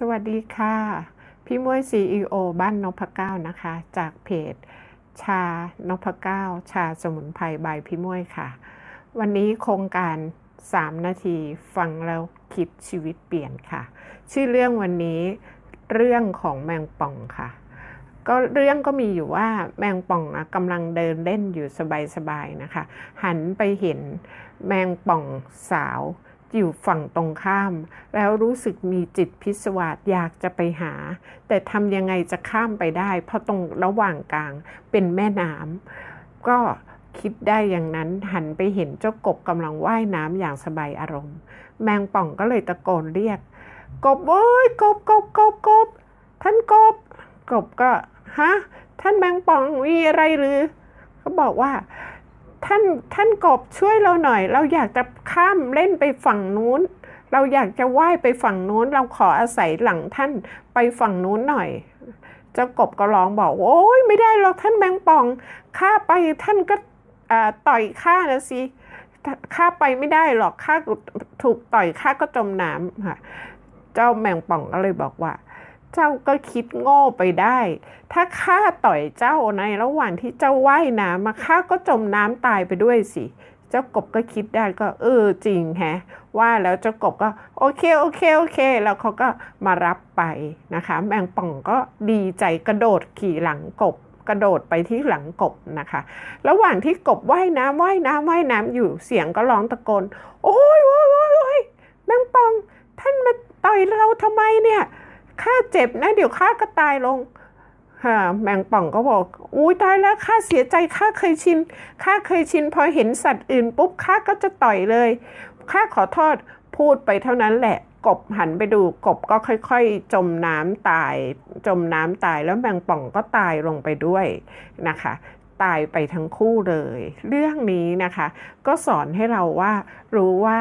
สวัสดีค่ะ พี่มวย CEO บ้านนพเก้านะคะ จากเพจ ชานพเก้าชาสมุนไพรใบพี่มวยค่ะ วันนี้โครงการ 3 นาทีฟังแล้วคิดชีวิตเปลี่ยนค่ะ ชื่อเรื่องวันนี้เรื่องของแมงป่องค่ะ ก็เรื่องก็มีอยู่ว่าแมงป่องกำลังเดินเล่นอยู่สบายๆนะคะ หันไปเห็นแมงป่องสาว อยู่ฝั่งตรงข้าม แล้วรู้สึกมีจิตพิศวาสอยากจะไปหา แต่ทำยังไงจะข้ามไปได้ เพราะตรงระหว่างกลางเป็นแม่น้ำก็คิดได้อย่างนั้นหันไปเห็นเจ้ากบกำลังว่ายน้ำอย่างสบายอารมณ์ แมงป่องก็เลยตะโกนเรียก กบโอ้ยกบกบกบกบท่านกบ กบก็ฮะท่านแมงป่องมีอะไรหรือเขาบอกว่า ท่านท่านกบช่วยเราหน่อย เราอยากจะข้ามเล่นไปฝั่งนู้น เราอยากจะว่ายไปฝั่งนู้น เราขออาศัยหลังท่านไปฝั่งนู้นหน่อย เจ้ากบก็ร้องบอก โอ้ยไม่ได้หรอกท่านแมงป่อง ข้าไปท่านก็ต่อยข้านะสิข้าไปไม่ได้หรอกข้าถูกต่อยข้าก็จมน้ำค่ะ เจ้าแมงป่องก็เลยบอกว่า เจ้าก็คิดโง่ไปได้ ถ้าข้าต่อยเจ้าในระหว่างที่เจ้าว่ายน้ำมาข้าก็จมน้ำตายไปด้วยสิ เจ้ากบก็คิดได้ก็ เออจริงแฮะ ว่าแล้วเจ้ากบก็ โอเคโอเคโอเค แล้วเขาก็มารับไปนะคะ แมงป่องก็ดีใจกระโดดขี่หลังกบกระโดดไปที่หลังกบนะคะ ระหว่างที่กบว่ายน้ำว่ายน้ำว่ายน้ำอยู่เสียงก็ร้องตะโกน โอ้ยโอ้ยโอ้ยโอ้ยแมงป่อง ท่านมาต่อยเราทำไมเนี่ย ข้าเจ็บนะเดี๋ยวข้าก็ตายลงฮะแมงป่องก็บอก อุ้ยตายแล้วข้าเสียใจข้าเคยชินข้าเคยชินพอเห็นสัตว์อื่นปุ๊บข้าก็จะต่อยเลยข้าขอโทษพูดไปเท่านั้นแหละ กบหันไปดูกบก็ค่อยๆ จมน้ำตาย จมน้ำตายแล้วแมงป่องก็ตายลงไปด้วยนะคะ ตายไปทั้งคู่เลย เรื่องนี้นะคะ ก็สอนให้เราว่ารู้ว่า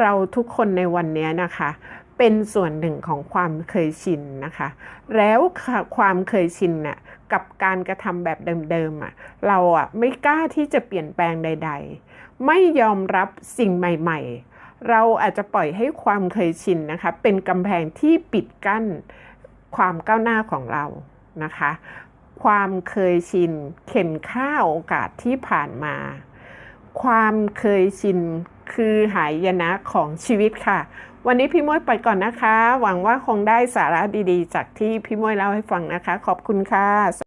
เราทุกคนในวันนี้นะคะ เป็นส่วนหนึ่งของความเคยชินนะคะ แล้วความเคยชินน่ะกับการกระทำแบบเดิมๆอะเราอะไม่กล้าที่จะเปลี่ยนแปลงใด ๆ ไม่ยอมรับสิ่งใหม่ ๆ เราอาจจะปล่อยให้ความเคยชินนะคะเป็นกำแพงที่ปิดกั้นความก้าวหน้าของเรานะคะ ความเคยชินเข็นค่าโอกาสที่ผ่านมา ความเคยชินคือหายนะของชีวิตค่ะ วันนี้พี่มวยไปก่อนนะคะ หวังว่าคงได้สาระดีๆ จากที่พี่มวยเล่าให้ฟังนะคะ ขอบคุณค่ะ